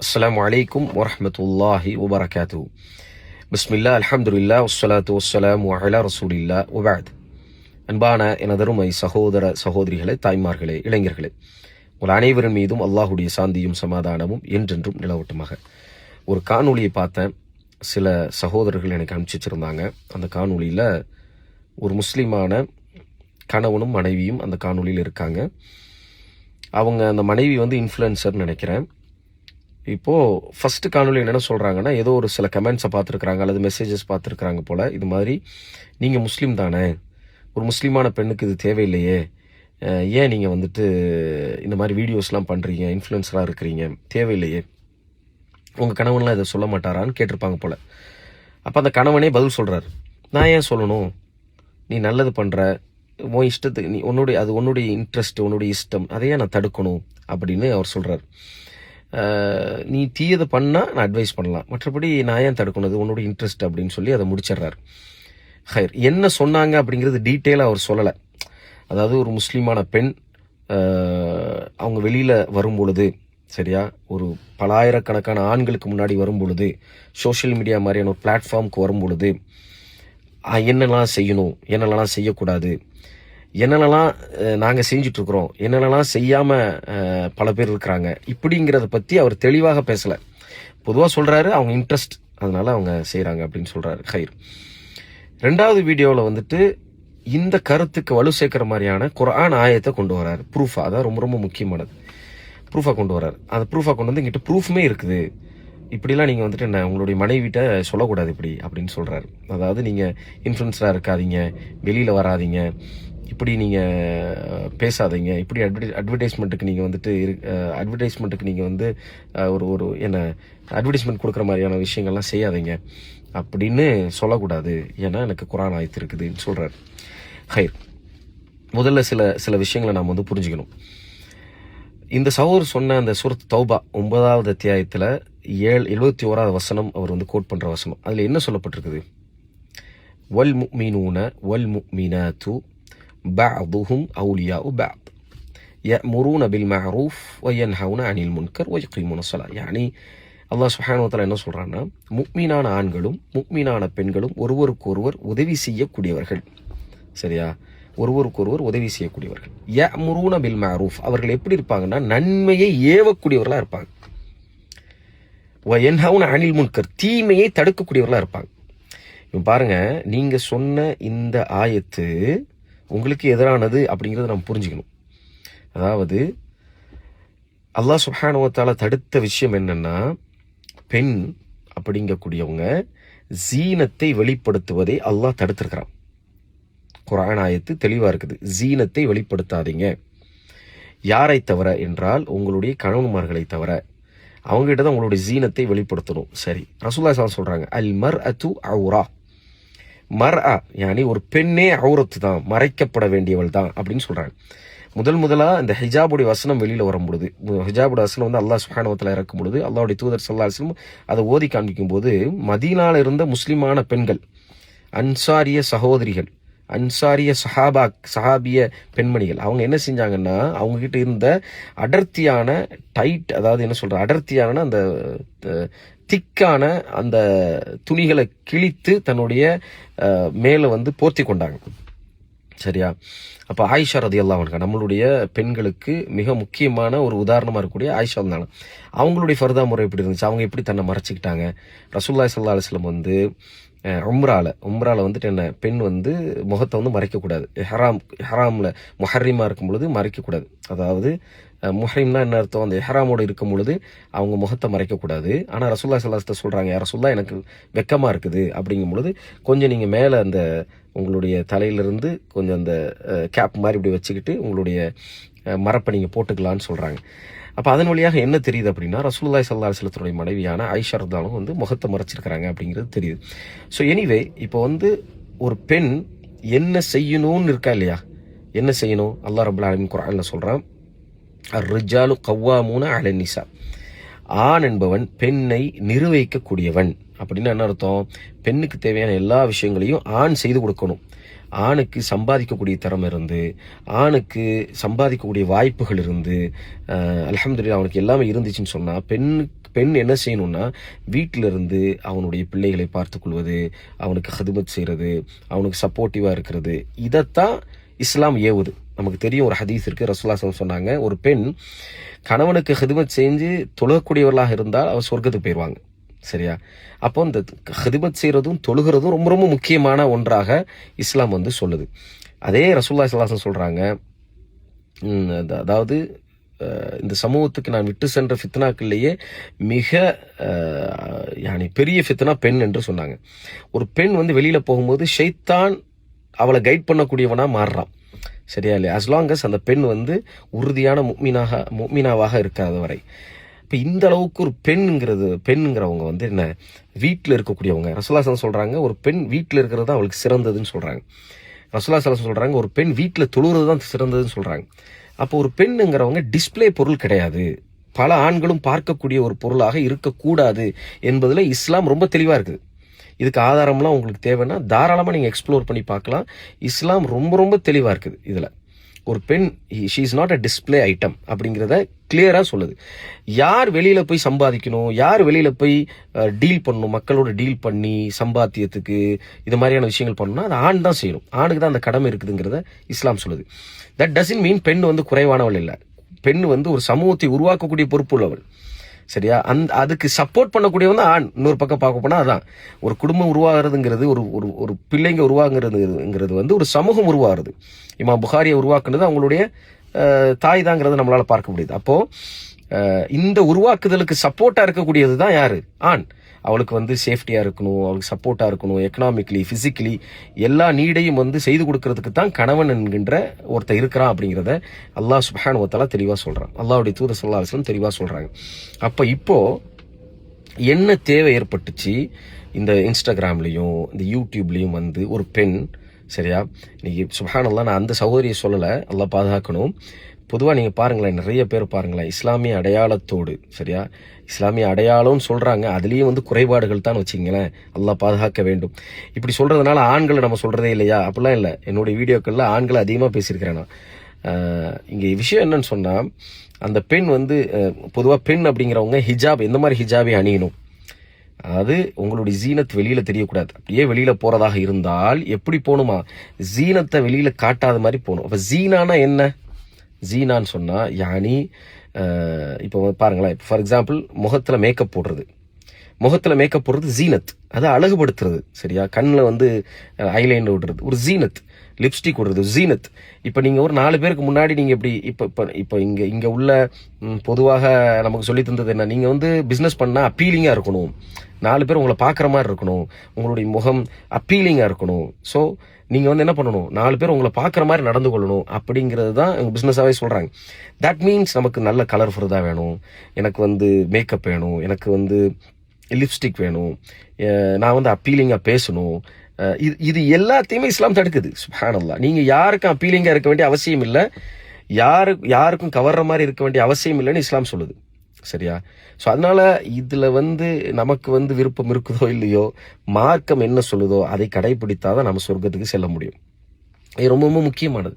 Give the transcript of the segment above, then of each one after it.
அஸ்லாம் வலைக்கும் வரமத்துல்லாஹி வபரகாத்து பிஸ்மில்லா அலமதுல்லா வஸ்லாத்து வஸ்லாம் வஹலா ரசூலில்லா உபாத் அன்பான எனதருமை சகோதர சகோதரிகளே தாய்மார்களே இளைஞர்களே உங்கள் அனைவரின் மீதும் அல்லாஹுடைய சாந்தியும் சமாதானமும் என்றென்றும் நிலவட்டுமாக. ஒரு காணொலியை பார்த்தேன். சில சகோதரர்கள் எனக்கு அனுப்பிச்சி வச்சுருந்தாங்க. அந்த காணொலியில் ஒரு முஸ்லீமான கணவனும் மனைவியும் அந்த காணொலியில் இருக்காங்க. அவங்க அந்த மனைவி வந்து இன்ஃப்ளூயன்சர்னு நினைக்கிறேன். இப்போது ஃபஸ்ட்டு காணொலி என்னென்ன சொல்கிறாங்கன்னா ஏதோ ஒரு சில கமெண்ட்ஸை பார்த்துருக்குறாங்க அல்லது மெசேஜஸ் பார்த்துருக்குறாங்க போல். இது மாதிரி நீங்கள் முஸ்லீம் தானே? ஒரு முஸ்லீமான பெண்ணுக்கு இது தேவையில்லையே. ஏன் நீங்கள் வந்துட்டு இந்த மாதிரி வீடியோஸ்லாம் பண்ணுறீங்க இன்ஃப்ளூயன்ஸராக இருக்கிறீங்க. தேவையில்லையே. உங்கள் கணவன்லாம் இதை சொல்ல மாட்டாரான்னு கேட்டிருப்பாங்க போல். அப்போ அந்த கணவனே பதில் சொல்கிறாரு நான் ஏன் சொல்லணும்? நீ நல்லது பண்ணுற உன் இஷ்டத்துக்கு நீ உன்னுடைய அது உன்னுடைய இன்ட்ரெஸ்ட் உன்னுடைய இஷ்டம். அதையே நான் தடுக்கணும் அப்படின்னு அவர் சொல்கிறார் நீ தீயதை பண்ணால் நான் அட்வைஸ் பண்ணலாம். மற்றபடி நான் ஏன் தடுக்கணும்? அது இன்ட்ரெஸ்ட் அப்படின்னு சொல்லி அதை முடிச்சிடுறாரு. ஹைர் என்ன சொன்னாங்க அப்படிங்கிறது டீட்டெயிலாக அவர் சொல்லலை. அதாவது ஒரு முஸ்லீமான பெண் அவங்க வெளியில் வரும் பொழுது சரியா? ஒரு பலாயிரக்கணக்கான ஆண்களுக்கு முன்னாடி வரும் பொழுது சோஷியல் மீடியா மாதிரியான ஒரு பிளாட்ஃபார்முக்கு வரும் பொழுது என்னெல்லாம் செய்யணும்? என்னெல்லாம் செய்யக்கூடாது? என்னென்னலாம் நாங்கள் செஞ்சிட்ருக்குறோம் என்னென்னலாம் செய்யாமல் பல பேர் இருக்கிறாங்க இப்படிங்கிறத பற்றி அவர் தெளிவாக பேசலை. பொதுவாக சொல்கிறாரு அவங்க இன்ட்ரெஸ்ட் அதனால் அவங்க செய்கிறாங்க அப்படின்னு சொல்கிறாரு ஹைர். ரெண்டாவது வீடியோவில் வந்துட்டு இந்த கருத்துக்கு வலு சேர்க்குற மாதிரியான குரான் ஆயத்தை கொண்டு வராரு. ப்ரூஃபாக அதான் ரொம்ப ரொம்ப முக்கியமானது. ப்ரூஃபாக கொண்டு வராரு. அந்த ப்ரூஃபாக கொண்டு வந்து எங்கிட்ட ப்ரூஃப்மே இருக்குது. இப்படிலாம் நீங்கள் வந்துட்டு என்ன உங்களுடைய மனைவிட்ட சொல்லக்கூடாது இப்படி அப்படின்னு சொல்கிறாரு அதாவது நீங்கள் இன்ஃப்ளூன்ஸராக இருக்காதீங்க வெளியில் வராதீங்க. இப்படி நீங்கள் பேசாதீங்க. இப்படி அட்வர்டை அட்வர்டைஸ்மெண்ட்டுக்கு நீங்கள் வந்துட்டு அட்வர்டைஸ்மெண்ட்டுக்கு நீங்கள் வந்து ஒரு ஒரு என்ன அட்வர்டைஸ்மெண்ட் கொடுக்குற மாதிரியான விஷயங்கள்லாம் செய்யாதீங்க. அப்படின்னு சொல்லக்கூடாது. ஏன்னா எனக்கு குரான் ஆயத்து இருக்குதுன்னு சொல்கிறார் ஹைர். முதல்ல சில சில விஷயங்களை நாம் வந்து புரிஞ்சுக்கணும். இந்த சகோதரர் சொன்ன அந்த சுரத் தௌபா ஒன்பதாவது அத்தியாயத்தில் ஏழு எழுபத்தி ஓராவது வசனம் அவர் வந்து கோட் பண்ணுற வசனம். அதில் என்ன சொல்லப்பட்டிருக்குது? வல் முக்மீனூன வல் முக்மீனாத்து بعضهم أولياء بعض يأمرون بالمعروف وينهون عن المنكر ويقيمون الصلاة يعني அல்லாஹ் சுப்ஹானஹு வ தஆலா என்ன சொல்றான்னா முக்மீனான ஆண்களும் முக்மீனான பெண்களும் ஒருவருக்கொருவர் உதவி செய்யக்கூடியவர்கள் சரியா ஒருவருக்கொருவர் உதவி செய்யக்கூடியவர்கள் யமுரூன பில் மஅரூஃப் அவர்கள் எப்படி இருப்பாங்கன்னா நன்மையை ஏவக்கூடியவர்களா இருப்பாங்க என்ஹவுன அனில் முன்கர் தீமையை தடுக்கக்கூடியவர்களா இருப்பாங்க இப்போ பாருங்க நீங்க சொன்ன இந்த ஆயத்து உங்களுக்கு எதிரானது அப்படிங்கிறத நம்ம புரிஞ்சுக்கணும். அதாவது அல்லாஹ் சுஹானுவத்தால் தடுத்த விஷயம் என்னென்னா பெண் அப்படிங்கக்கூடியவங்க ஜீனத்தை வெளிப்படுத்துவதை அல்லாஹ் தடுத்திருக்கிறான். குரான் ஆயத்து தெளிவாக இருக்குது. ஜீனத்தை வெளிப்படுத்தாதீங்க. யாரை தவிர என்றால் உங்களுடைய கணவன்மார்களை தவிர. அவங்ககிட்ட தான் உங்களுடைய ஜீனத்தை வெளிப்படுத்தணும். சரி. ரசூல்லா சார் சொல்கிறாங்க அல் மர் அத்து அவுரா. மர் யானி ஒரு பெண்ணே அவுரத்து தான் மறைக்கப்பட வேண்டியவள் தான் அப்படின்னு சொல்கிறாங்க முதல் முதலாக இந்த ஹிஜாபுடைய வசனம் வெளியில் வரும் பொழுது ஹிஜாபுடைய வசனம் வந்து அல்லாஹ் சுஹானவத்தில் இறக்கும் பொழுது அல்லாவுடைய தூதர் சல்லா அலிஸ்லம் அதை ஓதி காண்பிக்கும் போது மதீனால இருந்த முஸ்லிமான பெண்கள் அன்சாரிய சகோதரிகள் அன்சாரிய சஹாபா சஹாபிய பெண்மணிகள் அவங்க என்ன செஞ்சாங்கன்னா அவங்கக்கிட்ட இருந்த அடர்த்தியான டைட் அதாவது என்ன சொல்கிற அடர்த்தியான அந்த திக்கான அந்த துணிகளை கிழித்து தன்னுடைய மேலே வந்து போர்த்தி கொண்டாங்க. சரியா? அப்போ ஆயிஷா ரதி அல்லாஹ் நம்மளுடைய பெண்களுக்கு மிக முக்கியமான ஒரு உதாரணமாக இருக்கக்கூடிய ஆயிஷா இருந்தாலும் அவங்களுடைய ஃபர்தா முறை எப்படி இருந்துச்சு? அவங்க எப்படி தன்னை மறைச்சிக்கிட்டாங்க? ரசூல்லாய் சல்லா அலுவலம் வந்து அஹ், உம்ரால உம்ரால வந்துட்டு என்ன பெண் வந்து முகத்தை வந்து மறைக்கக்கூடாது. ஹராம் ஹராமில் முஹர்ரிமா இருக்கும் பொழுது மறைக்கக்கூடாது. அதாவது முஹரிம்னா என்ன அர்த்தம்? அந்த ஹராமோட இருக்கும் பொழுது அவங்க முகத்தை மறைக்கக்கூடாது. ஆனால் ரசுல்லா சல்லாஸ்த சொல்கிறாங்க யார் ரசூல்லா எனக்கு வெக்கமாக இருக்குது. அப்படிங்கும் பொழுது கொஞ்சம் நீங்கள் மேலே அந்த உங்களுடைய தலையிலிருந்து கொஞ்சம் அந்த கேப் மாதிரி இப்படி வச்சுக்கிட்டு உங்களுடைய மரப்பை நீங்கள் போட்டுக்கலான்னு சொல்கிறாங்க அப்போ அதன் வழியாக என்ன தெரியுது அப்படின்னா ரசூல்லாய் சல்லா அலைஹி மனைவியான ஐஷா இருந்தாலும் வந்து முகத்தை மறைச்சிருக்கிறாங்க அப்படிங்கிறது தெரியுது. ஸோ எனிவே இப்போ வந்து ஒரு பெண் என்ன செய்யணும்னு இருக்கா இல்லையா? என்ன செய்யணும்? அல்லா ரபுல் ஆலமின் குரானில் சொல்கிறான் ரிஜாலு கவ்வாமூன அல ஆண் என்பவன் பெண்ணை நிர்வகிக்கக்கூடியவன். அப்படின்னு என்ன அர்த்தம்? பெண்ணுக்கு தேவையான எல்லா விஷயங்களையும் ஆண் செய்து கொடுக்கணும். ஆணுக்கு சம்பாதிக்கக்கூடிய திறமை இருந்து ஆணுக்கு சம்பாதிக்கக்கூடிய வாய்ப்புகள் இருந்து அலமதுல்லா அவனுக்கு எல்லாமே இருந்துச்சுன்னு சொன்னால் பெண் பெண் என்ன செய்யணும்னா வீட்டிலிருந்து அவனுடைய பிள்ளைகளை பார்த்து கொள்வது அவனுக்கு ஹதுமத் செய்கிறது அவனுக்கு சப்போர்ட்டிவாக இருக்கிறது இதைத்தான் இஸ்லாம் ஏவுது. நமக்கு தெரியும் ஒரு ஹதீஸ் இருக்கு ரசூலாசம் சொன்னாங்க ஒரு பெண் கணவனுக்கு ஹிதுமத் செஞ்சு தொழக்கூடியவர்களாக இருந்தால் அவர் சொர்க்கத்துக்கு போயிடுவாங்க சரியா? அப்போ இந்த ஹிதுமத் செய்கிறதும் தொழுகிறதும் ரொம்ப ரொம்ப முக்கியமான ஒன்றாக இஸ்லாம் வந்து சொல்லுது. அதே ரசூல்லா இஸ்லாசன் சொல்கிறாங்க அதாவது இந்த சமூகத்துக்கு நான் விட்டு சென்ற ஃபித்னாக்கள்லேயே மிக யானி பெரிய ஃபித்னா பெண் என்று சொன்னாங்க. ஒரு பெண் வந்து வெளியில் போகும்போது ஷைத்தான் அவளை கைட் பண்ணக்கூடியவனாக மாறுறான். சரியா இல்லையா? அஸ் லாங் அஸ் அந்த பெண் வந்து உறுதியான முக்மினாக முக்மினாவாக இருக்காத வரை. இப்போ இந்த அளவுக்கு ஒரு பெண்ங்கிறது பெண்ங்கிறவங்க வந்து என்ன வீட்டில் இருக்கக்கூடியவங்க. ரசுலாசன் சொல்கிறாங்க ஒரு பெண் வீட்டில் இருக்கிறது தான் அவளுக்கு சிறந்ததுன்னு சொல்கிறாங்க ரசோலா சலம் சொல்கிறாங்க ஒரு பெண் வீட்டில் தொழுகிறது தான் சிறந்ததுன்னு சொல்கிறாங்க அப்போ ஒரு பெண்ணுங்கிறவங்க டிஸ்பிளே பொருள் கிடையாது. பல ஆண்களும் பார்க்கக்கூடிய ஒரு பொருளாக இருக்கக்கூடாது என்பதில் இஸ்லாம் ரொம்ப தெளிவாக இருக்குது. இதுக்கு ஆதாரம்லாம் உங்களுக்கு தேவைன்னா தாராளமாக நீங்கள் எக்ஸ்ப்ளோர் பண்ணி பார்க்கலாம். இஸ்லாம் ரொம்ப ரொம்ப தெளிவாக இருக்குது இதில். ஒரு பெண் she is not a display item அப்படிங்கிறத கிளியராக சொல்லுது. யார் வெளியில் போய் சம்பாதிக்கணும்? யார் வெளியில் போய் டீல் பண்ணணும்? மக்களோட டீல் பண்ணி சம்பாத்தியத்துக்கு இது மாதிரியான விஷயங்கள் பண்ணணும்னா அது ஆண் தான் செய்யணும். ஆணுக்கு தான் அந்த கடமை இருக்குதுங்கிறத இஸ்லாம் சொல்லுது. தட் டசன் மீன் பெண் வந்து குறைவானவள் இல்லை. பெண் வந்து ஒரு சமூகத்தை உருவாக்கக்கூடிய பொறுப்பு உள்ளவள் சரியா? அந்த அதுக்கு சப்போர்ட் பண்ணக்கூடியவன் தான் ஆண். இன்னொரு பக்கம் பார்க்க போனால் அதான். ஒரு குடும்பம் உருவாகிறதுங்கிறது ஒரு ஒரு ஒரு பிள்ளைங்க உருவாகிறதுங்கிறது வந்து ஒரு சமூகம் உருவாகிறது. இமா புகாரியை உருவாக்குனது அவங்களுடைய தாய் தாங்கிறத நம்மளால் பார்க்க முடியுது. அப்போது இந்த உருவாக்குதலுக்கு சப்போர்ட்டாக இருக்கக்கூடியது தான் யார்? ஆண். அவளுக்கு வந்து சேஃப்டியாக இருக்கணும் அவளுக்கு சப்போர்ட்டாக இருக்கணும் எக்கனாமிக்லி ஃபிசிக்கலி எல்லா நீடையும் வந்து செய்து கொடுக்கறதுக்கு தான் கணவன் என்கின்ற ஒருத்தர் இருக்கிறான் அப்படிங்கிறத அல்லாஹ் சுபஹான் ஒத்தலா தெளிவாக சொல்கிறான் அல்லாவுடைய தூத சொல்லா அலிஸ்லாம் தெளிவாக சொல்கிறாங்க அப்போ இப்போது என்ன தேவை ஏற்பட்டுச்சு? இந்த இன்ஸ்டாகிராம்லேயும் இந்த யூடியூப்லேயும் வந்து ஒரு பெண் சரியா? இன்னைக்கு சுபஹானல்லாம் நான் அந்த சகோதரியை சொல்லலை. நல்லா பாதுகாக்கணும். பொதுவாக நீங்கள் பாருங்களேன் நிறைய பேர் பாருங்களேன் இஸ்லாமிய அடையாளத்தோடு சரியா? இஸ்லாமிய அடையாளம்னு சொல்கிறாங்க அதுலேயும் வந்து குறைபாடுகள் தான் வச்சுங்களேன் எல்லாம் பாதுகாக்க வேண்டும். இப்படி சொல்கிறதுனால ஆண்களை நம்ம சொல்கிறதே இல்லையா? அப்படிலாம் இல்லை. என்னுடைய வீடியோக்களில் ஆண்களை அதிகமாக பேசியிருக்கிறேன் நான். இங்கே விஷயம் என்னன்னு சொன்னால் அந்த பெண் வந்து பொதுவாக பெண் அப்படிங்கிறவங்க ஹிஜாப் எந்த மாதிரி ஹிஜாபை அணியணும்? அதாவது உங்களுடைய ஜீனத் வெளியில் தெரியக்கூடாது. அப்படியே வெளியில் போகிறதாக இருந்தால் எப்படி போகணுமா ஜீனத்தை வெளியில் காட்டாத மாதிரி போகணும். அப்போ ஜீனானா என்ன? ஜீனான்னு சொன்னால் யானி இப்போ பாருங்களேன் இப்போ ஃபார் எக்ஸாம்பிள் முகத்தில் மேக்கப் போடுறது. முகத்தில் மேக்கப் போடுறது ஜீனத். அதை அழகுபடுத்துறது சரியா? கண்ணில் வந்து ஐலைன் விடுறது. ஒரு ஜீனத். லிப்ஸ்டிக் விடுறது ஜீனத். இப்போ நீங்கள் ஒரு நாலு பேருக்கு முன்னாடி நீங்கள் இப்படி இப்போ இப்போ இப்போ இங்கே இங்கே உள்ள பொதுவாக நமக்கு சொல்லி தந்தது என்ன? நீங்கள் வந்து பிஸ்னஸ் பண்ணால் அப்பீலிங்காக இருக்கணும். நாலு பேர் உங்களை பார்க்குற மாதிரி இருக்கணும். உங்களுடைய முகம் அப்பீலிங்காக இருக்கணும். ஸோ நீங்கள் வந்து என்ன பண்ணணும்? நாலு பேர் உங்களை பார்க்குற மாதிரி நடந்து கொள்ளணும் அப்படிங்கிறது தான் எங்கள் பிஸ்னஸாகவே சொல்கிறாங்க தட் மீன்ஸ் நமக்கு நல்ல கலர் கலர்ஃபுல்லாக வேணும். எனக்கு வந்து மேக்கப் வேணும். எனக்கு வந்து லிப்ஸ்டிக் வேணும். நான் வந்து அப்பீலிங்காக பேசணும். இது இது எல்லாத்தையுமே இஸ்லாம் தடுக்குது. சுபானல்லா நீங்கள் யாருக்கும் அப்பீலிங்காக இருக்க வேண்டிய அவசியம் இல்லை. யாரு யாருக்கும் கவர்ற மாதிரி இருக்க வேண்டிய அவசியம் இல்லைன்னு இஸ்லாம் சொல்லுது. சரியா? ஸோ அதனால் இதில் வந்து நமக்கு வந்து விருப்பம் இருக்குதோ இல்லையோ மார்க்கம் என்ன சொல்லுதோ அதை கடைப்பிடித்தாதான் நம்ம சொர்க்கத்துக்கு செல்ல முடியும். இது ரொம்ப ரொம்ப முக்கியமானது.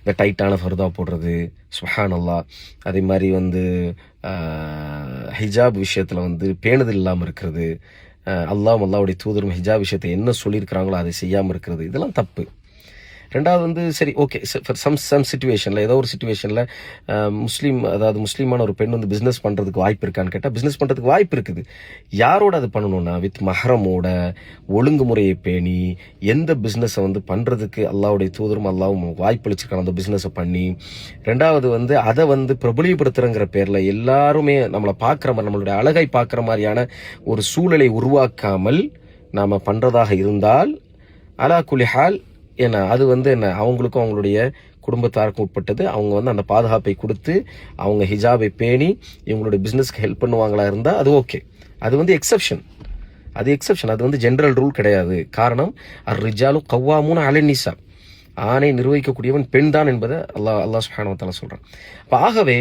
இந்த டைட்டான ஃபர்தா போடுறது சுஹானல்லா. அதே மாதிரி வந்து ஹிஜாப் விஷயத்தில் வந்து பேணுதல் இல்லாமல் இருக்கிறது அல்லாஹ் அல்லாவுடைய தூதரும் ஹிஜாப் விஷயத்தை என்ன சொல்லியிருக்கிறாங்களோ அதை செய்யாமல் இருக்கிறது இதெல்லாம் தப்பு. ரெண்டாவது வந்து சரி ஓகே சம் சம் சுச்சுவேஷனில் ஏதோ ஒரு சுச்சுவேஷனில் முஸ்லீம் அதாவது முஸ்லீமான ஒரு பெண் வந்து பிஸ்னஸ் பண்ணுறதுக்கு வாய்ப்பு இருக்கான்னு கேட்டால் பிஸ்னஸ் பண்ணுறதுக்கு வாய்ப்பு இருக்குது. யாரோட அது பண்ணணும்னா வித் மஹரமோட ஒழுங்குமுறையை பேணி எந்த பிஸ்னஸை வந்து பண்ணுறதுக்கு அல்லாவுடைய தூதரும் அல்லாவும் வாய்ப்பு அந்த பிஸ்னஸை பண்ணி. ரெண்டாவது வந்து அதை வந்து பிரபலியப்படுத்துறங்கிற பேரில் எல்லாருமே நம்மளை பார்க்குற மாதிரி நம்மளுடைய அழகை பார்க்குற மாதிரியான ஒரு சூழலை உருவாக்காமல் நாம் பண்ணுறதாக இருந்தால் அலா குலிஹால் என்ன அது வந்து என்ன அவங்களுக்கும் அவங்களுடைய குடும்பத்தாருக்கும் உட்பட்டது. அவங்க வந்து அந்த பாதுகாப்பை கொடுத்து அவங்க ஹிஜாபை பேணி இவங்களுடைய பிஸ்னஸ்க்கு ஹெல்ப் பண்ணுவாங்களா இருந்தால் அது ஓகே அது வந்து எக்ஸப்ஷன் அது எக்ஸப்ஷன் அது வந்து ஜென்ரல் ரூல் கிடையாது. காரணம் அர் ரிஜாலு கவ்வாமூன அலனிசா ஆணை நிர்வகிக்கக்கூடியவன் பெண் தான் என்பதை அல்லாஹ் அல்லா சுஹானவத்தால சொல்கிறான் அப்போ ஆகவே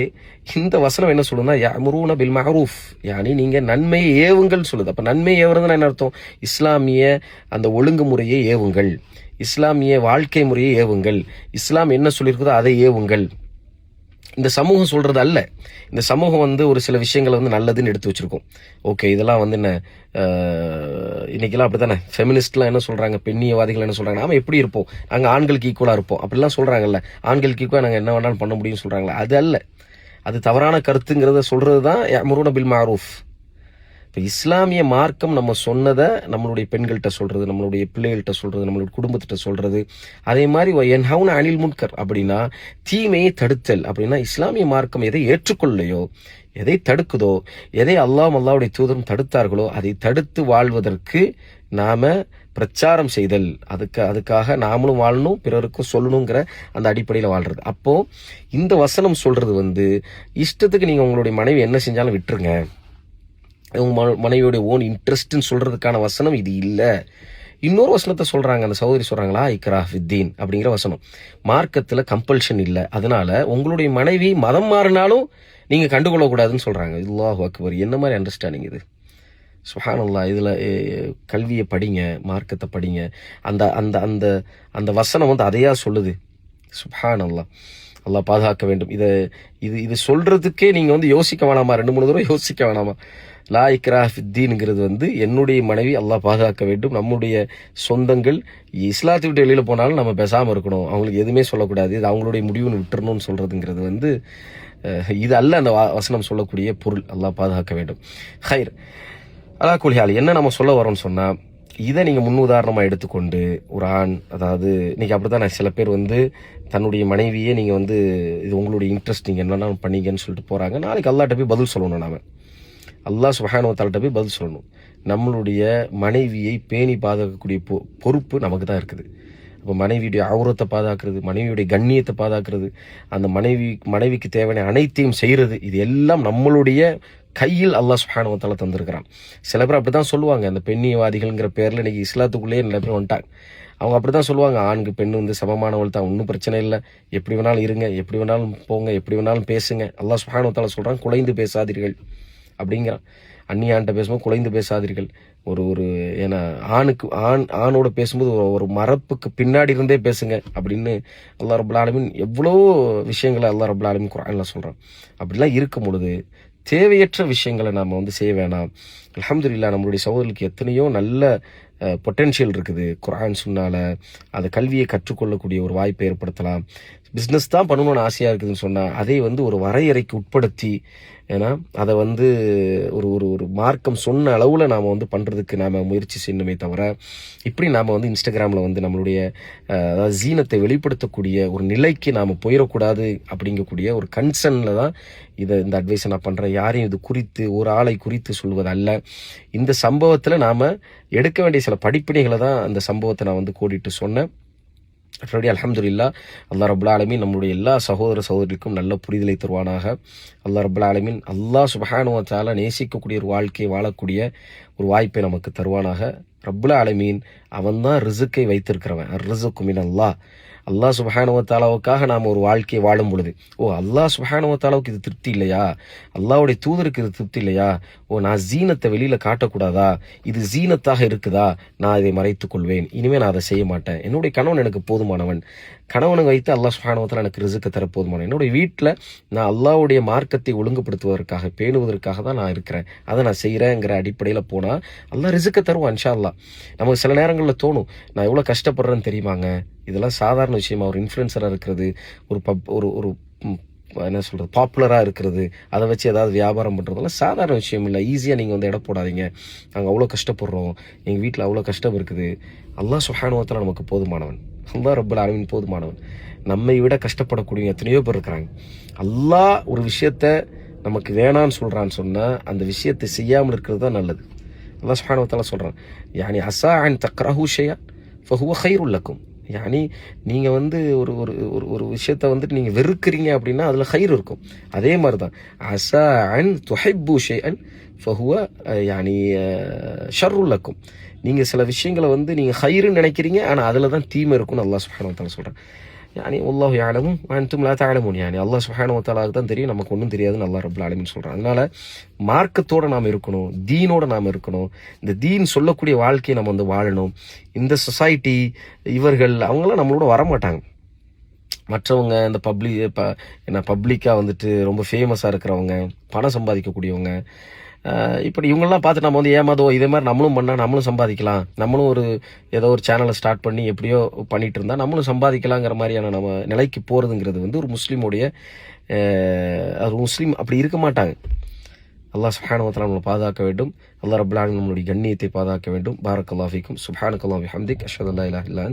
இந்த வசனம் என்ன சொல்லுன்னா யமுரூன பில் மஹரூஃப் யானி நீங்கள் நன்மையை ஏவுங்கள் சொல்லுது. அப்போ நன்மை ஏவுறதுன்னா என்ன அர்த்தம்? இஸ்லாமிய அந்த ஒழுங்குமுறையை ஏவுங்கள். இஸ்லாமிய வாழ்க்கை முறையை ஏவுங்கள். இஸ்லாம் என்ன சொல்லியிருக்குதோ அதை ஏவுங்கள். இந்த சமூகம் சொல்கிறது அல்ல. இந்த சமூகம் வந்து ஒரு சில விஷயங்களை வந்து நல்லதுன்னு எடுத்து வச்சுருக்கோம். ஓகே இதெல்லாம் வந்து என்ன இன்றைக்கெல்லாம் அப்படி தானே ஃபெமினிஸ்ட்லாம் என்ன சொல்கிறாங்க பெண்ணியவாதிகள் என்ன சொல்கிறாங்க நாம் எப்படி இருப்போம்? நாங்கள் ஆண்களுக்கு ஈக்குவலாக இருப்போம். அப்படிலாம் சொல்கிறாங்கல்ல ஆண்களுக்கு ஈக்குவலாக நாங்கள் என்ன வேணாலும் பண்ண முடியும்னு சொல்கிறாங்களே அது அல்ல. அது தவறான கருத்துங்கிறத சொல்கிறது தான் முருகன பில் மாரூஃப். இப்போ இஸ்லாமிய மார்க்கம் நம்ம சொன்னதை நம்மளுடைய பெண்கள்கிட்ட சொல்கிறது நம்மளுடைய பிள்ளைகள்கிட்ட சொல்கிறது நம்மளுடைய குடும்பத்திட்ட சொல்கிறது அதே மாதிரி என் ஹவுன் அனில் முன்கர் அப்படின்னா தீமையை தடுத்தல் அப்படின்னா இஸ்லாமிய மார்க்கம் எதை ஏற்றுக்கொள்ளையோ எதை தடுக்குதோ எதை அல்லாம் அல்லாவுடைய தூதரும் தடுத்தார்களோ அதை தடுத்து வாழ்வதற்கு நாம பிரச்சாரம் செய்தல். அதுக்கு அதுக்காக நாமளும் வாழணும் பிறருக்கும் சொல்லணுங்கிற அந்த அடிப்படையில் வாழ்றது. அப்போ இந்த வசனம் சொல்றது வந்து இஷ்டத்துக்கு நீங்க உங்களுடைய மனைவி என்ன செஞ்சாலும் விட்டுருங்க. உங்கள் மன- மனைவியோட ஓன் இன்ட்ரெஸ்ட்னு சொல்றதுக்கான வசனம் இது இல்லை. இன்னொரு வசனத்தை சொல்றாங்க அந்த சகோதரி சொல்றாங்களா? இக்ரா வித்தீன் அப்படிங்கிற வசனம். மார்க்கத்தில் கம்பல்ஷன் இல்லை. அதனால உங்களுடைய மனைவி மதம் மாறினாலும் நீங்க கண்டுகொள்ளக்கூடாதுன்னு சொல்றாங்க. இல்லாஹ் அக்பர். என்ன மாதிரி அண்டர்ஸ்டாண்டிங் இது? சுஹானல்லா இதில் கல்வியை படிங்க மார்க்கத்தை படிங்க. அந்த அந்த அந்த அந்த வசனம் வந்து அதையா சொல்லுது? சுஹானல்லா. நல்லா பாதுகாக்க வேண்டும். இதை இது இது சொல்கிறதுக்கே நீங்கள் வந்து யோசிக்க வேணாமா? ரெண்டு மூணு தடவை யோசிக்க வேணாமா? லா இக்ராஃபித்தீனுங்கிறது வந்து என்னுடைய மனைவி அல்லாஹ் பாதுகாக்க வேண்டும். நம்முடைய சொந்தங்கள் இஸ்லாத்தை விட்டு வெளியில் போனாலும் நம்ம பேசாமல் இருக்கணும். அவங்களுக்கு எதுவுமே சொல்லக்கூடாது. இது அவங்களுடைய முடிவுன்னு விட்டுறணும்னு சொல்கிறதுங்கிறது வந்து இது அல்ல அந்த வா- வசனம் சொல்லக்கூடிய பொருள். அல்லாஹ் பாதுகாக்க வேண்டும். ஹைர். அலா குலிஹால் என்ன நம்ம சொல்ல வரோம்னு சொன்னால் இதை நீங்கள் முன் உதாரணமாக எடுத்துக்கொண்டு ஒரு ஆண் அதாவது இன்னைக்கு நான் சில பேர் வந்து தன்னுடைய மனைவியே நீங்கள் வந்து இது உங்களுடைய இன்ட்ரெஸ்ட் நீங்கள் என்னென்ன பண்ணீங்கன்னு சொல்லிட்டு போகிறாங்க நாளைக்கு அல்லாட்ட போய் பதில் சொல்லணும் நாம. அல்லாஹ் சுபஹானுவத்தால்கிட்ட போய் பதில் சொல்லணும். நம்மளுடைய மனைவியை பேணி பாதுகாக்கக்கூடிய பொ- பொறுப்பு நமக்கு தான் இருக்குது. இப்போ மனைவியுடைய ஆவுரத்தை பாதுகாக்கிறது மனைவியுடைய கண்ணியத்தை பாதுகாக்கிறது அந்த மனைவி மனைவிக்கு தேவையான அனைத்தையும் செய்கிறது இது எல்லாம் நம்மளுடைய கையில் அல்லாஹ் சுஹானுவத்தால தந்திருக்கிறான். சில பேர் அப்படி தான் சொல்லுவாங்க அந்த பெண்ணியவாதிகள்ங்கிற பேரில் இன்னைக்கு இஸ்லாத்துக்குள்ளேயே நிறைய பேர் வந்துட்டாங்க. அவங்க அப்படிதான் சொல்லுவாங்க ஆணுக்கு பெண் வந்து சமமானவள் தான் ஒன்றும் பிரச்சனை இல்லை. எப்படி வேணாலும் இருங்க எப்படி வேணாலும் போங்க எப்படி வேணாலும் பேசுங்க. அல்லாஹ் சுஹானுவத்தால சொல்கிறான் குலைந்து பேசாதீர்கள். அப்படிங்கிறான் அந்நியான்ட்ட பேசும்போது குலைந்து பேசாதீர்கள். ஒரு ஒரு ஏன்னா ஆணுக்கு ஆண் ஆணோட பேசும்போது ஒரு- மரப்புக்கு பின்னாடி இருந்தே பேசுங்க அப்படின்னு அல்லா ரபுல் ஆலமின் எவ்வளோ விஷயங்களை அல்லா ரபுல் ஆலமின் குரான்ல சொல்கிறான் அப்படிலாம் இருக்கும் பொழுது தேவையற்ற விஷயங்களை நாம வந்து செய்ய வேணாம். அலமதுல்லா நம்மளுடைய சகோதரிக்கு எத்தனையோ நல்ல பொட்டென்ஷியல் இருக்குது. குரான் சொன்னால அந்த கல்வியை கற்றுக்கொள்ளக்கூடிய ஒரு வாய்ப்பை ஏற்படுத்தலாம். பிஸ்னஸ் தான் பண்ணணும்னு ஆசையாக இருக்குதுன்னு சொன்னால் அதை வந்து ஒரு வரையறைக்கு உட்படுத்தி ஏன்னா அதை வந்து ஒரு ஒரு ஒரு மார்க்கம் சொன்ன அளவில் நாம் வந்து பண்ணுறதுக்கு நாம் முயற்சி செய்யணுமே தவிர இப்படி நாம் வந்து இன்ஸ்டாகிராமில் வந்து நம்மளுடைய அதாவது ஜீனத்தை வெளிப்படுத்தக்கூடிய ஒரு நிலைக்கு நாம் போயிடக்கூடாது அப்படிங்கக்கூடிய ஒரு கன்சர்னில் தான் இதை இந்த அட்வைஸை நான் பண்ணுறேன் யாரையும் இது குறித்து ஒரு ஆளை குறித்து சொல்வது அல்ல இந்த சம்பவத்தில் நாம் எடுக்க வேண்டிய சில படிப்பினைகளை தான் அந்த சம்பவத்தை நான் வந்து கோடிட்டு சொன்னேன். மற்றபடி அலமதுல்லா அல்லா ரபுல் ஆலமின் நம்மளுடைய எல்லா சகோதர சகோதரிக்கும் நல்ல புரிதலை தருவானாக. அல்லா ரபுல் ஆலமின் அல்லா சுபஹானுவத்தால் நேசிக்கக்கூடிய ஒரு வாழ்க்கையை வாழக்கூடிய ஒரு வாய்ப்பை நமக்கு தருவானாக. ரப்புல் ஆலமீன் அவன்தான் ரிசுக்கை வைத்திருக்கிறவன். ரிசுக்குமின் அல்லா அல்லாஹ் அல்லாஹ் தாலாவுக்காக நாம் ஒரு வாழ்க்கையை வாழும் பொழுது ஓ அல்லாஹ் சுபஹானுவ தாலாவுக்கு இது திருப்தி இல்லையா? அல்லாவுடைய தூதருக்கு இது திருப்தி இல்லையா? ஓ நான் ஜீனத்தை வெளியில் காட்டக்கூடாதா? இது ஜீனத்தாக இருக்குதா? நான் இதை மறைத்துக் கொள்வேன். இனிமேல் நான் அதை செய்ய மாட்டேன். என்னுடைய கணவன் எனக்கு போதுமானவன். கணவனை வைத்து அல்லாஹ் சுஹானவத்தில் எனக்கு ரிசுக்கு தர என்னுடைய வீட்டில் நான் அல்லாவுடைய மார்க்கத்தை ஒழுங்குபடுத்துவதற்காக பேணுவதற்காக தான் நான் இருக்கிறேன். அதை நான் செய்கிறேங்கிற அடிப்படையில் போனால் அல்லா ரிசுக்கு தருவான் இன்ஷா அல்லாஹ் நமக்கு சில நேரங்களில் தோணும் நான் எவ்வளோ கஷ்டப்படுறேன்னு தெரியுமாங்க? இதெல்லாம் சாதாரண விஷயமா ஒரு இன்ஃப்ளூயன்சராக இருக்கிறது ஒரு பப் ஒரு ஒரு என்ன சொல்கிறது பாப்புலராக இருக்கிறது அதை வச்சு ஏதாவது வியாபாரம் பண்ணுறதெல்லாம் சாதாரண விஷயம் இல்லை. ஈஸியாக நீங்கள் வந்து இடம் போடாதீங்க. நாங்கள் அவ்வளோ கஷ்டப்படுறோம். எங்கள் வீட்டில் அவ்வளோ கஷ்டம் இருக்குது. அல்லா சுஹானுவத்தில் நமக்கு போதுமானவன். அல்லாஹ் ரப்பல் ஆலமீன் போதுமானவன். நம்மை விட கஷ்டப்படக்கூடிய எத்தனையோ பேர் இருக்கிறாங்க. அல்லாஹ் ஒரு விஷயத்த நமக்கு வேணான்னு சொல்கிறான்னு சொன்னால் அந்த விஷயத்தை செய்யாமல் இருக்கிறது தான் நல்லது. அல்லா சுஹானுவத்தால சொல்கிறான் யானி அசா அண்ட் தக்ரஹூ ஷையா ஃபஹுவ ஹைருல்லக்கும் யானி நீங்கள் வந்து ஒரு ஒரு ஒரு ஒரு விஷயத்தை வந்துட்டு நீங்கள் வெறுக்கிறீங்க அப்படின்னா அதில் ஹைர் இருக்கும். அதே மாதிரி தான் அசா அன் துஹைபு ஷே அன் ஃபஹுவ யானி ஷர்ருல்லக்கும் நீங்கள் சில விஷயங்களை வந்து நீங்கள் ஹைருன்னு நினைக்கிறீங்க ஆனால் அதில் தான் தீமை இருக்கும்னு அல்லா சுப்ஹானஹு சொல்கிறேன் யானி உல்லாஹ் யாலமும் அன்தும் லா தாழமுன் யானி அல்லா சுப்ஹானஹு வ தான் தெரியும். நமக்கு ஒன்றும் தெரியாதுன்னு நல்லா ரப்பல் ஆலமீன் சொல்றான். அதனால மார்க்கத்தோடு நாம் இருக்கணும். தீனோடு நாம் இருக்கணும். இந்த தீன் சொல்லக்கூடிய வாழ்க்கையை நம்ம வந்து வாழணும். இந்த சொசைட்டி இவர்கள் அவங்களாம் நம்மளோட வரமாட்டாங்க. மற்றவங்க இந்த பப்ளி ப என்ன பப்ளிக்காக வந்துட்டு ரொம்ப ஃபேமஸாக இருக்கிறவங்க பணம் சம்பாதிக்கக்கூடியவங்க இப்படி இவங்கெல்லாம் பார்த்து நம்ம வந்து ஏமாதோ இதே மாதிரி நம்மளும் பண்ணால் நம்மளும் சம்பாதிக்கலாம். நம்மளும் ஒரு ஏதோ ஒரு சேனலை ஸ்டார்ட் பண்ணி எப்படியோ பண்ணிட்டு இருந்தால் நம்மளும் சம்பாதிக்கலாங்கிற மாதிரியான நம்ம நிலைக்கு போகிறதுங்கிறது வந்து ஒரு முஸ்லீமுடைய அது ஒரு முஸ்லீம் அப்படி இருக்க மாட்டாங்க. அல்லா சுஹானுவத்தில் நம்மளை பாதுகாக்க வேண்டும். அல்லா ரப்பல் நம்மளுடைய கண்ணியத்தை பாதுகாக்க வேண்டும். பாரக் அல்லாஃபிக்கும் சுஹானுக்கு சுப்ஹானக்கல்லாஹு ஹம்திக் அஷ்ஹது அல்லா இலாஹா இல்லா